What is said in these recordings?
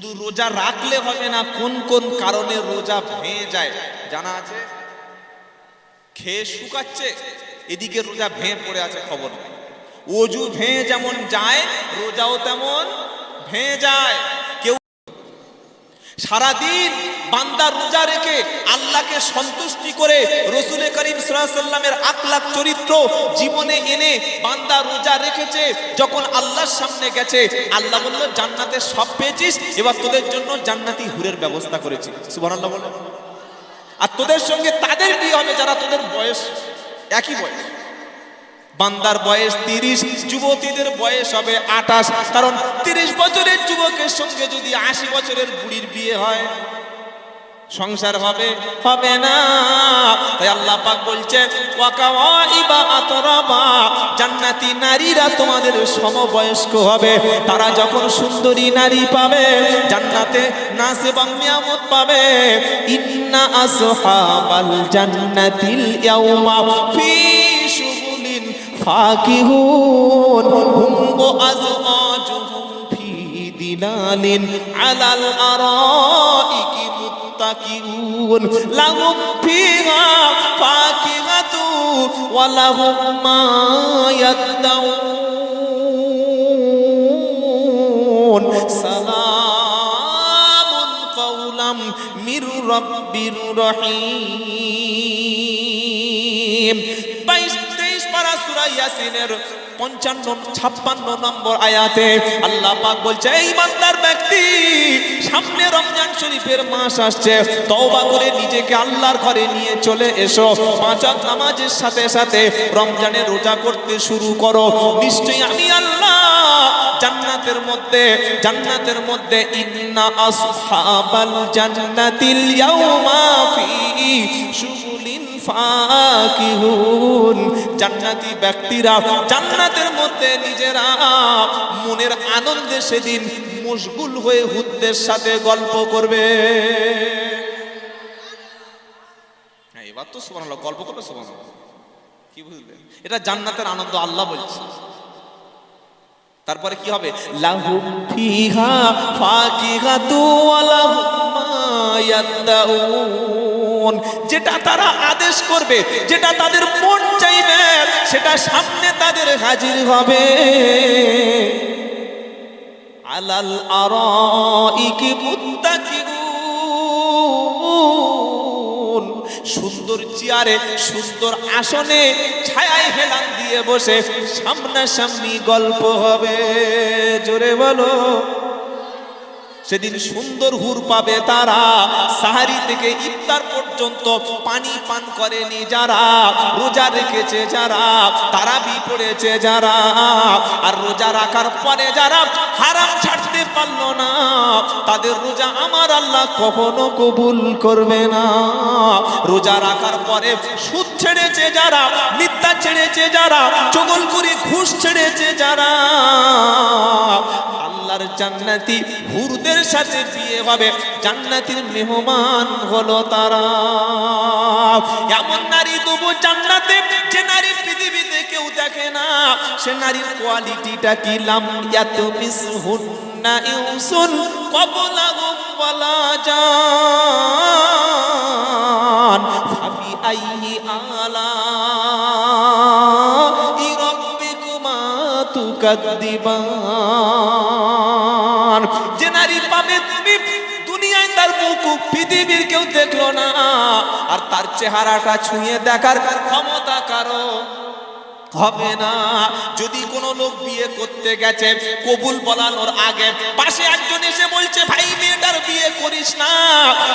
শুধু রোজা রাখলে হবে না, কোন কোন কারণে রোজা ভেঙে যায় জানা আছে? খেয়ে শুকাচ্ছে, এদিকে রোজা ভেঙে পড়ে আছে খবর। অজু ভেঙে যেমন যায়, রোজাও তেমন ভেঙে যায়। সারাদিন বান্দা রোজা রেখে আল্লাহকে সন্তুষ্টি করে রসুল করিম সাল্লামের আকলাক চরিত্র জীবনে এনে বান্দা রোজা রেখেছে, যখন আল্লাহর সামনে গেছে, আল্লাহ বলল, জান্নাতে সব পেয়েছিস, এবার তোদের জন্য জান্নাতি হুরের ব্যবস্থা করেছি। সুবহানাল্লাহ বলে আর তোদের সঙ্গে তাদের বিয়ে হবে যারা তোদের বয়স, একই বয়স। বান্দার বয়স তিরিশ, যুবতীদের বয়স হবে আঠাশ। কারণ তিরিশ বছরের যুবকের সঙ্গে যদি আশি বছরের বুড়ির বিয়ে হয়, সংসার হবে হবে না। তাই আল্লাহ পাক বলছে জান্নাতি নারীরা তোমাদের সমবয়স্ক হবে। তারা যখন সুন্দরী নারী পাবে, জান্নাতে নাচ এবং নিয়ামত পাবে। ইন্না আসহাবাল জান্নাতিল ইয়াউমা ফি শুগুলিন ফাকিহুন হুম ওয়া আজওয়াজুহুম ফি দিলালিন আলাল আরাইকি মুত্তাকিউন লাহুম ফিহা ফাকিহাতু ওয়া লাহুম মা ইয়াদদাউন সালামুন কাওলাম ইয়াসিনের পঞ্চান্ন, ছাপ্পান্ন নম্বর আয়াতে আল্লাহ পাক বলছে, এই বান্দার ব্যক্তি, সামনে রমজান শরীফের মাস আসছে, তওবা করে নিজেকে আল্লাহর ঘরে নিয়ে চলে এসো। পাঁচ নামাজের সাথে সাথে রমজানের রোজা করতে শুরু করো। নিশ্চয়ই আমি আল্লাহ জান্নাতের মধ্যে জান্নাতের মধ্যে ইন্না আসহাবাল জান্নাতিল ইয়াউমা ফি ফাকিহুন জান্নাতি ব্যক্তিরা জান্নাতের মধ্যে নিজেরা মনের আনন্দে সেদিন মশগুল হয়ে হুদ্দের সাথে গল্প করবে। হ্যাঁ, এবার তো গল্প করবে কি বুঝলেন এটা জান্নাতের আনন্দ আল্লাহ বলছে। তারপরে কি হবে? লাহুম ফিহা ফাকিহাতু ওয়া লাহুম মা যেটা তারা আদেশ করবে, যেটা তাদের মন চাইবে, সেটা সামনে তাদের হাজির হবে। আলাল আরাইকি মুত্তাকিউন। সুন্দর চেয়ারে, সুন্দর আসনে ছায়ায় হেলান দিয়ে বসে সামনাসামনি গল্প হবে। জোরে বলো। সেদিন সুন্দর হুর পাবে তারা, সাহারি থেকে ইফতার পর্যন্ত পানি পান করেনি যারা, রোজা রেখেছে যারা, তারাবি পড়েছে যারা। আর রোজা রাখার পরে যারা হারাম ছাড়তে পারল না, তাদের রোজা আমার আল্লাহ কখনো কবুল করবে না। রোজা রাখার পরে সুদ ছেড়েছে যারা মিথ্যা ছেড়েছে যারা, চগল করে ঘুষ ছেড়েছে যারা। আল্লাহর জান্নাতি হুরদের সাথে বিয়ে হবে। জান্নাতির মেহমান হলো তারা। এমন নারী তবু জান্নাতে যে নারী পৃথিবীতে কেউ দেখে না। সে নারীর কোয়ালিটিটা কি লাম? ইয়াত মিস হুন্না ইউসুন কবলাহুম বলা জান। ফাবি আইহি আলা রাব্বিকুমা তুকাদ্দিবান। পৃথিবীর কেউ দেখল না। আর তার চেহারাটা ছুঁয়ে দেখার ক্ষমতা কারও হবে না। যদি কোনো লোক বিয়ে করতে গেছে, কবুল বলানোর আগে পাশে একজন এসে বলছে, ভাই, মেয়েটার বিয়ে করিস না।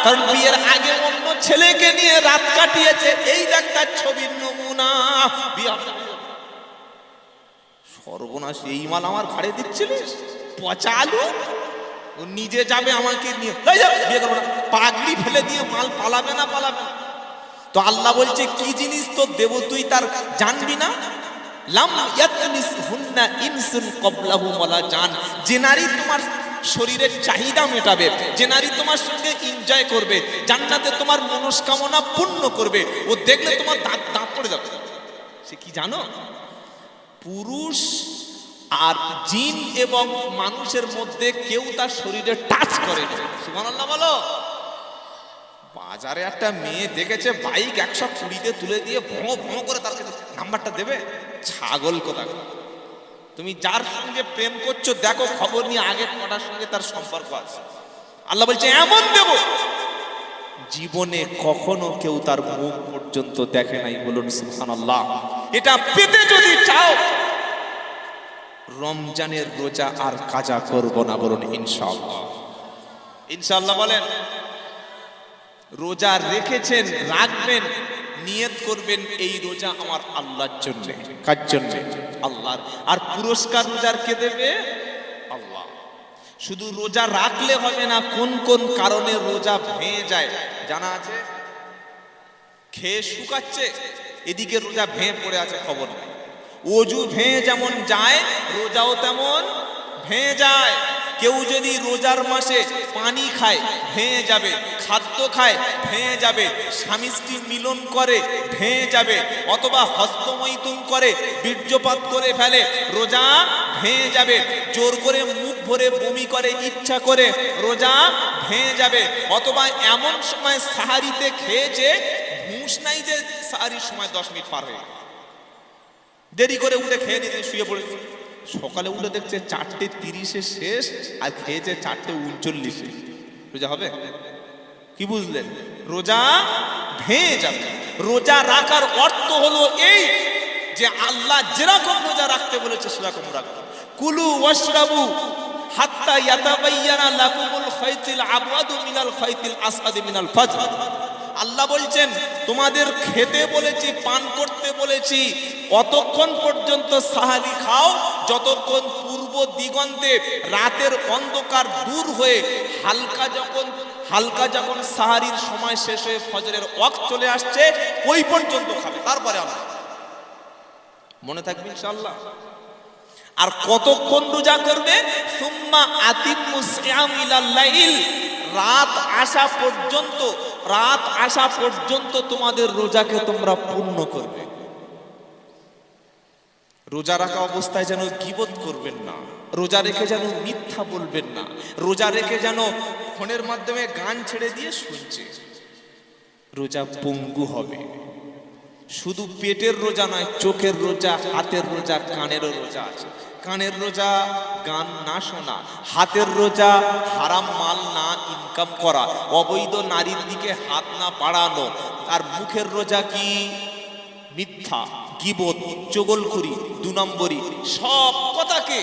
কারণ বিয়ের আগে অন্য ছেলেকে নিয়ে রাত কাটিয়েছে। এই দেখ তার ছবির নমুনা। সর্বনাশ, এই মাল আমার ঘাড়ে দিচ্ছিলিস? পচা আলু? ও নিজে যাবে আমাকে নিয়ে। বিয়ে পাগড়ি ফেলে দিয়ে মাল পালাবে না, পালাবে তো আল্লাহ বলছে, কি জিনিস তো দেব তুই তার জানবি না? ইনসুন জান। তোমার শরীরের চাহিদা মেটাবে তোমার সঙ্গে এনজয় করবে তোমার মনস্কামনা পূর্ণ করবে, ও দেখলে তোমার দাঁত দাঁত পড়ে যাবে। সে কি জানো? পুরুষ আর জিন এবং মানুষের মধ্যে কেউ তার শরীরে টাচ করে সুবহানাল্লাহ বলো। বাজারে একটা মেয়ে দেখেছে বাইক একশো কুড়িতে তুলে দিয়ে ভোঁ ভোঁ করে তার নাম্বারটা দেবে? ছাগল কোথা তুমি যার সঙ্গে প্রেম করছ, দেখো খবর নিয়ে আগে কটার সঙ্গে তার সম্পর্ক আছে। আল্লাহ বলছে, এমন দেব জীবনে কখনো কেউ তার মুখ পর্যন্ত দেখে নাই। বলুন সুবহানাল্লাহ। এটা পেতে যদি চাও রমজানের রোজা আর কাজা করব না বলুন, ইনশাআল্লাহ। ইনশাআল্লাহ বলেন, রোজা রেখেছেন, রাখবেন, নিয়ত করবেন, এই রোজা আমার আল্লাহর জন্য। কার জন্য? আল্লাহর। আর পুরস্কার রোজার কে দেবে? আল্লাহ। শুধু রোজা রাখলে হবে না, কোন কোন কারণে রোজা ভেঙে যায়, জানা আছে? খেয়ে শুকাচ্ছে, এদিকে রোজা ভেঙে পড়ে আছে, খবর নেই। অজু ভেঙে যেমন যায়, রোজাও তেমন ভেঙে যায়। কেউ যদি রোজার মাসে পানি খায় ভেঙে যাবে। খাদ্য খায় ভেঙে যাবে। স্বামী স্ত্রী মিলন করে ভেঙে যাবে। অথবা হস্তমৈথুন করে, বীর্যপাত করে ফেলে, রোজা ভেঙে যাবে। জোর করে মুখ ভরে বমি করে, ইচ্ছা করে, রোজা ভেঙে যাবে। অথবা এমন সময় সাহারিতে খেয়েছে, হুঁশ নাই যে সাহারির সময় দশ মিনিট পার হয়ে। দেরি করে উঠে খেয়ে নিতে শুয়ে পড়েছে। সকালে উঠে দেখছে চারটে তিরিশে শেষ আর খেয়েছে চারটে উনচল্লিশে। রোজা হবে? কি বুঝলেন? রোজা ভেঙে যাবে। রোজা রাখার অর্থ হলো এই যে আল্লাহ যেরকম রোজা রাখতে বলেছে সেরকম রাখবে। কুলু ওয়াশরাবু হাত্তা ইয়াতাবাইয়ানা লাকুমুল খাইতিল আবওয়াদু মিনাল খাইতিল আসআদি মিনাল ফাজর। আল্লাহ বলছেন, তোমাদের খেতে বলেছি, পান করতে বলেছি, অতক্ষণ পর্যন্ত সাহারি খাও, যতক্ষণ পূর্ব দিগন্তে রাতের অন্ধকার দূর হয়ে হালকা যখন হালকা যখন সাহারির সময় শেষ হয়ে ফজরের ওয়াক চলে আসছে, ওই পর্যন্ত খাবে, তারপরে আমরা মনে থাকবে ইনশাআল্লাহ। আর কতক্ষণ রোজা করবে? সুম্মা আতিমু সিয়াম ইলাল রাত আসা পর্যন্ত, রাত আসা পর্যন্ত তোমাদের রোজাকে তোমরা পূর্ণ করবে। রোজা রাখা অবস্থায় যেন গিবত করবেন না, রোজা রেখে যেন মিথ্যা বলবেন না, রোজা রেখে যেন ফোনের মাধ্যমে গান ছেড়ে দিয়ে শুনছে। রোজা পঙ্গু হবে। শুধু পেটের রোজা নয়, চোখের রোজা, হাতের রোজা, কানেরও রোজা আছে। কানের রোজা, গান না শোনা, হাতের রোজা, হারাম মাল না ইনকাম করা, অবৈধ নারীর দিকে হাত না বাড়ানো আর মুখের রোজা কি? মিথ্যা, গিবত, চগলখুরি দু নম্বরই সব কথাকে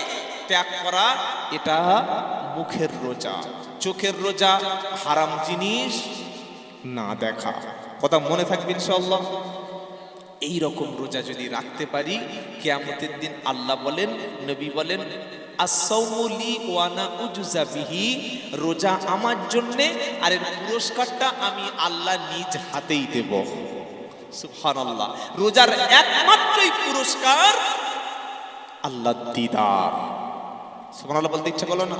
ত্যাগ করা, এটা মুখের রোজা। চোখের রোজা হারাম জিনিস না দেখা। কথা মনে থাকবে ইনশাআল্লাহ? এই রকম রোজা যদি রাখতে পারি, কেয়ামতের দিন আল্লাহ বলেন, নবী বলেন আসৌমলি ওয়ানা উজুজা বিহি রোজা আমার জন্যে আর এর পুরস্কারটা আমি আল্লাহ নিজ হাতেই দেব। সুবহানাল্লাহ। রোজার একমাত্রই পুরস্কার আল্লাহ দিদার। সুবহানাল্লাহ বলতে ইচ্ছা করল না?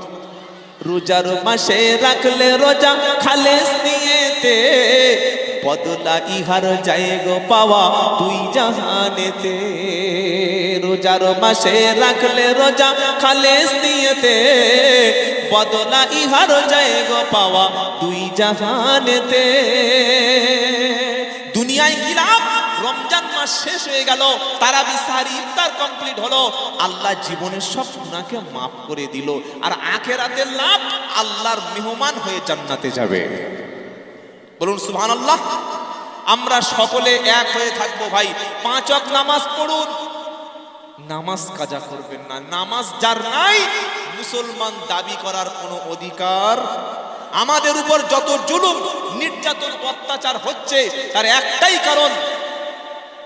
রোজার মাসে রাখলে রোজা খালেস নিয়েতে বদলা ইহার গো পাওয়া দুই জাহানেতে। রোজার মাসে রাখলে রোজা খালেস নিয়েতে। বদলা ইহার গো পাওয়া দুই জাহানেতে। দুনিয়ায় কি লাভ রমজান মাস শেষ হয়ে গেল তারা বিসারি ইফতার কমপ্লিট হলো। আল্লাহ জীবনের সব গুনাহকে মাফ করে দিল, আর আখেরাতের লাভ আল্লাহর মেহমান হয়ে জান্নাতে যাবে। বলুন সুহান আল্লাহ আমরা সকলে এক হয়ে থাকব ভাই। পাঁচ নামাজ পড়ুন। নামাজ কাজা করবেন না। নামাজ যার নাই, মুসলমান দাবি করার কোনো অধিকার। আমাদের উপর যত জুলুম, নির্যাতন, অত্যাচার হচ্ছে, তার একটাই কারণ,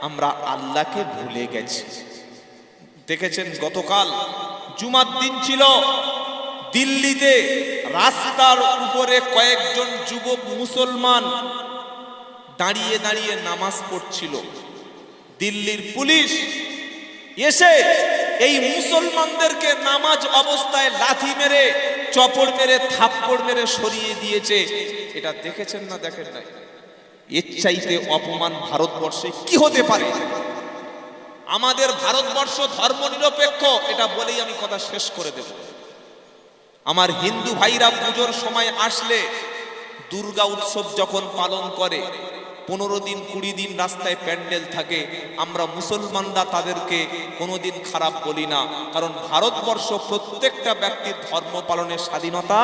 আমরা আল্লাহকে ভুলে গেছি। দেখেছেন গতকাল জুমার দিন ছিল। দিল্লিতে রাস্তার উপরে কয়েকজন যুবক মুসলমান দাঁড়িয়ে দাঁড়িয়ে নামাজ পড়ছিল। দিল্লির পুলিশ এসে এই মুসলমানদেরকে নামাজ অবস্থায় লাথি মেরে, চপড় মেরে, থাপ্পড় মেরে সরিয়ে দিয়েছে। এটা দেখেছেন না দেখেন নাই? এর চাইতে অপমান ভারতবর্ষে কি হতে পারে? আমাদের ভারতবর্ষ ধর্ম নিরপেক্ষ এটা বলেই আমি কথা শেষ করে দেব। আমার হিন্দু ভাইরা পুজোর সময় আসলে দুর্গা উৎসব যখন পালন করে, পনেরো দিন, কুড়ি দিন রাস্তায় প্যান্ডেল থাকে, আমরা মুসলমানরা তাদেরকে কোনোদিন খারাপ বলি না। কারণ ভারতবর্ষ প্রত্যেকটা ব্যক্তির ধর্ম পালনের স্বাধীনতা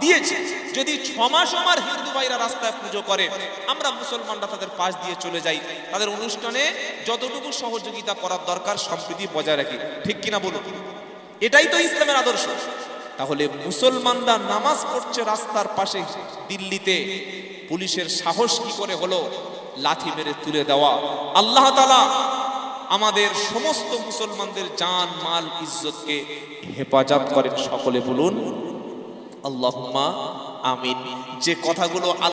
দিয়েছে। যদি ছমাস আমার হিন্দু ভাইরা রাস্তায় পুজো করে, আমরা মুসলমানরা তাদের পাশ দিয়ে চলে যাই। তাদের অনুষ্ঠানে যতটুকু সহযোগিতা করার দরকার, সম্প্রীতি বজায় রাখি। ঠিক কিনা বলুন? এটাই তো ইসলামের আদর্শ। তাহলে মুসলমানরা নামাজ পড়ছে রাস্তার পাশে দিল্লিতে। পুলিশের সাহস কি করে হলো? লাথি মেরে তুলে দেওয়া। আল্লাহ তালা আমাদের সমস্ত মুসলমানদের জান, মাল, ইজ্জতকে হেফাজত করেন। সকলে বলুন আল্লাহ আমিন। যে কথাগুলো